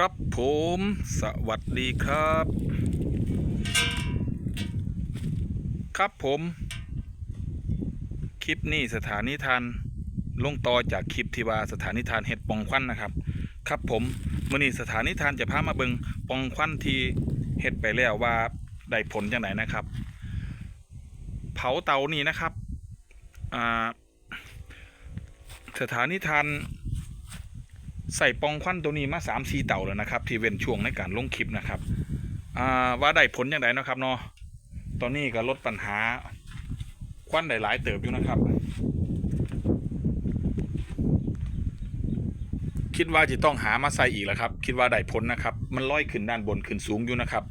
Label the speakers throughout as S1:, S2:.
S1: ครับผมสวัสดีครับ ครับผม คลิปนี้สถานีทานลงต่อจากคลิปที่ว่าสถานีทานเห็ดปองควันนะครับ ครับผมมื่อนี้สถานีทานจะพามาเบิงปองควันที่เห็ดไปแล้วว่าได้ผลจังไหนนะครับ เผาเตานี่นะครับอ่าสถานีทาน ใส่ปองควันตัวนี้มาสามสี่เต่าแล้วนะครับ ที่เว้นช่วงในการลงคลิปนะครับว่าได้ผลอย่างไรนะครับเนาะตอนนี้ก็ลดปัญหาควันหลายๆเติบอยู่นะครับ คิดว่าจะต้องหามาใส่อีกแล้วครับ คิดว่าได้ผลนะครับ มันลอยขึ้นด้านบนขึ้นสูงอยู่นะครับ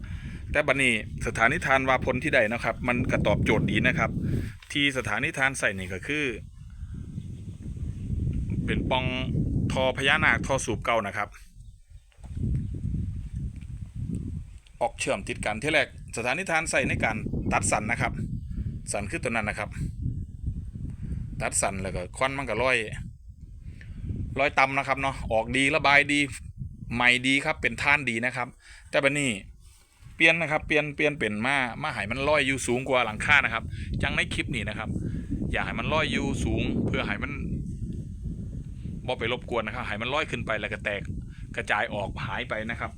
S1: แต่บัดนี้สถานิทานว่าผลที่ได้นะครับ มันก็ตอบโจทย์ดีนะครับ ที่สถานิทานใส่นี่ก็คือ เป็นปอง อพญานาคทอสูบเก่านะครับ ออกเชื่อมติดกันที่แรกสถานิทานใส่ในการตัดสันนะครับ สันคือตัวนั้นนะครับ ตัดสันแล้วก็ควันมันก็ลอยลอยต่ำนะครับเนาะออกดีระบายดีใหม่ดีครับเป็นท่านดีนะครับ แต่บัดนี้เปลี่ยนนะครับเปลี่ยนเปลี่ยนเป็นมามาหายมันลอยอยู่สูงกว่าหลังคานะครับ จังในคลิปนี้นะครับ อยากให้มันลอยอยู่สูง เพื่อให้มัน บ่ไปรบกวนนะครับให้มันลอยขึ้นไปแล้วก็แตกกระจายออกหายไปนะครับ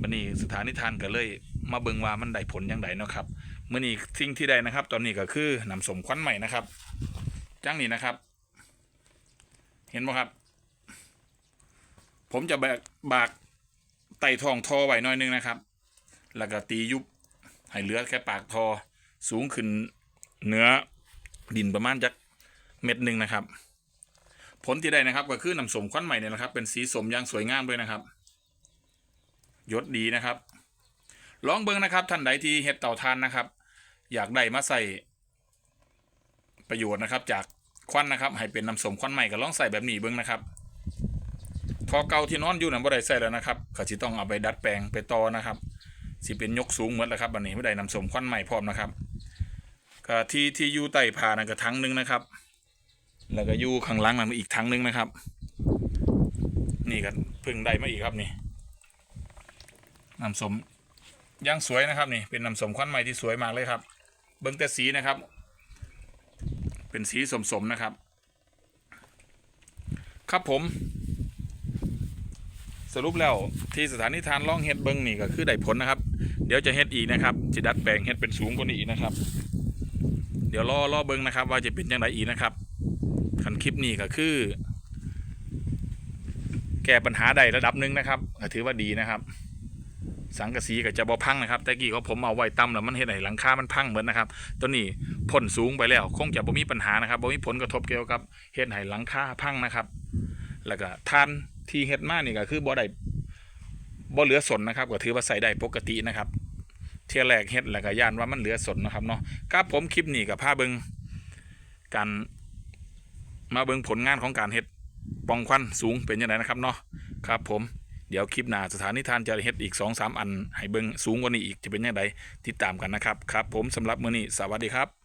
S1: บันนี้สถานิทานก็เลยมาเบิ่งว่ามันได้ผลอย่างไรเนาะครับเมื่อนี้สิ่งที่ได้นะครับ ตอนนี้ก็คือนำสมควันใหม่นะครับจังนี้นะครับ เห็นไหมครับ ผมจะแบกบากไต่ทองทอไว้น่อยนึงนะครับ แล้วก็ตียุบให้เหลือแค่ปากทอสูงขึ้นเนื้อดินประมาณจักเม็ดหนึ่งนะครับ ผลที่ได้นะครับ ก็คือน้ำสมควันใหม่เนี่ยนะครับ เป็นสีสมอย่างสวยงามด้วยนะครับยศดีนะครับ ลองเบิ้งนะครับท่านใดที่เฮ็ดเต่าทานนะครับ อยากได้มาใส่ประโยชน์นะครับ จากควันนะครับ ให้เป็นน้ำสมควันใหม่ก็ลองใส่แบบนี้เบิ้งนะครับทอเก่าที่นอนอยู่นั้นบ่ได้ใส่แล้วนะครับก็สิต้องเอาไปดัดแปลงไปต่อนะครับสิเป็นยกสูงเหมือนแล้วครับบันนี้ไม่ได้น้ำสมควันใหม่พร้อมนะครับก็ที่ที่อยู่ใต้ผานั่นก็ทั้งนึงนะครับ แล้วก็ยู่ข้างล่างนั่นอีกทั้งนึงนะครับ นี่ก็เพิ่งได้มาอีกครับนี่น้ำสมย่างสวยนะครับนี่เป็นน้ำสมควันใหม่ที่สวยมากเลยครับ เบิ้งแต่สีนะครับ เป็นสีสมๆนะครับ ครับผม สรุปแล้วที่สถานีทานล่องเฮ็ดเบิ้งนี่ก็คือได้ผลนะครับ เดี๋ยวจะเฮ็ดอีกนะครับจะดัดแปลงเฮ็ดเป็นสูงกว่านี้อีกนะครับ เดี๋ยวรอรอเบิ้งนะครับ ว่าจะเป็นยังไงอีกนะครับ คันคลิปนี้ก็คือ แก้ปัญหาใดระดับหนึ่งนะครับถือว่าดีนะครับ สังกะสีก็จะบ่พังนะครับแต่กี้ก็ผมเอาไว้ต่ำแล้วมันเห็นไหนหลังคา มันพังเหมือนนะครับตัวนี้พ่นสูงไปแล้ว คงจะบ่มีปัญหานะครับบ่มีผลกระทบเกี่ยวกับเฮ็ดให้หลังคาพังนะครับ แล้วก็ทานที่เฮ็ดมานี่ก็คือบ่ได้บ่เหลือสนนะครับก็ถือว่าใส่ได้ปกตินะครับเที่ยแรกเฮ็ดแล้วก็ย่านว่ามันเหลือสนนะครับเนาะครับผมคลิปนี้กับพาเบิงการ มาเบิ่งผลงานของการเฮ็ดปองควันสูงเป็นยังไงนะครับเนาะครับผมเดี๋ยวคลิปหน้าสถานีทานจะเฮ็ดอีก2อสอันให้เบิ่งสูงกว่านี้อีกจะเป็นยังไงติดตามกันนะครับครับ ผมสำหรับมื้อนี้สวัสดีครับ